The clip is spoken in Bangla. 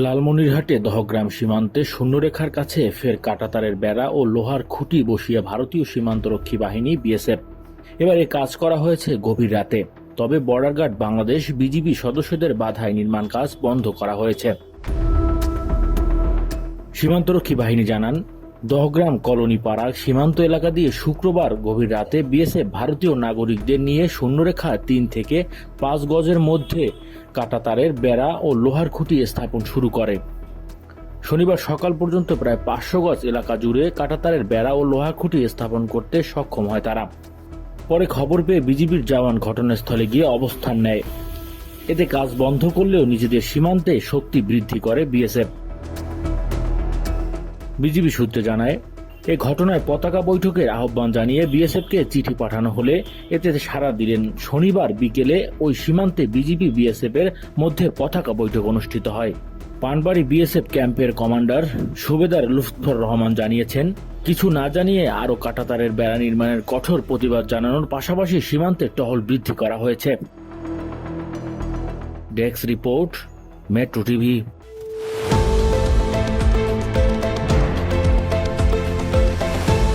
লালমনিরহাটে দহগ্রাম সীমান্তে শূন্যরেখার কাছে ফের কাটাতারের বেড়া ও লোহার খুঁটি বসিয়ে ভারতীয় সীমান্তরক্ষী বাহিনী বিএসএফ। এবার এ কাজ করা হয়েছে গভীর রাতে। তবে বর্ডার গার্ড বাংলাদেশ বিজিবি সদস্যদের বাধায় নির্মাণ কাজ বন্ধ করা হয়েছে। সীমান্তরক্ষী বাহিনী জানান দহগ্রাম কলোনি পাড়া সীমান্ত এলাকা দিয়ে শুক্রবার গভীর রাতে বিএসএফ ভারতীয় নাগরিকদের নিয়ে শূন্যরেখা তিন থেকে পাঁচ গজের মধ্যে কাঁটাতারের বেড়া ও লোহার খুঁটি স্থাপন শুরু করে। শনিবার সকাল পর্যন্ত প্রায় পাঁচশো গজ এলাকা জুড়ে কাঁটাতারের বেড়া ও লোহার খুঁটি স্থাপন করতে সক্ষম হয় তারা। পরে খবর পেয়ে বিজিবির জওয়ান ঘটনাস্থলে গিয়ে অবস্থান নেয়। এতে কাজ বন্ধ করলেও নিজেদের সীমান্তে শক্তি বৃদ্ধি করে বিএসএফ। বিজিবি সূত্রে জানায়, এ ঘটনায় পতাকা বৈঠকের আহ্বান জানিয়ে বিএসএফকে চিঠি পাঠানো হলে এতে সাড়া দিলেন শনিবার বিকেলে ওই সীমান্তে বিজিবি বিএসএফ এর মধ্যে পতাকা বৈঠক অনুষ্ঠিত হয়। পানবাড়ি বিএসএফ ক্যাম্পের কমান্ডার সুবেদার লুৎফর রহমান জানিয়েছেন, কিছু না জানিয়ে আরও কাটাতারের বেড়া নির্মাণের কঠোর প্রতিবাদ জানানোর পাশাপাশি সীমান্তে টহল বৃদ্ধি করা হয়েছে। Desk report, metro TV.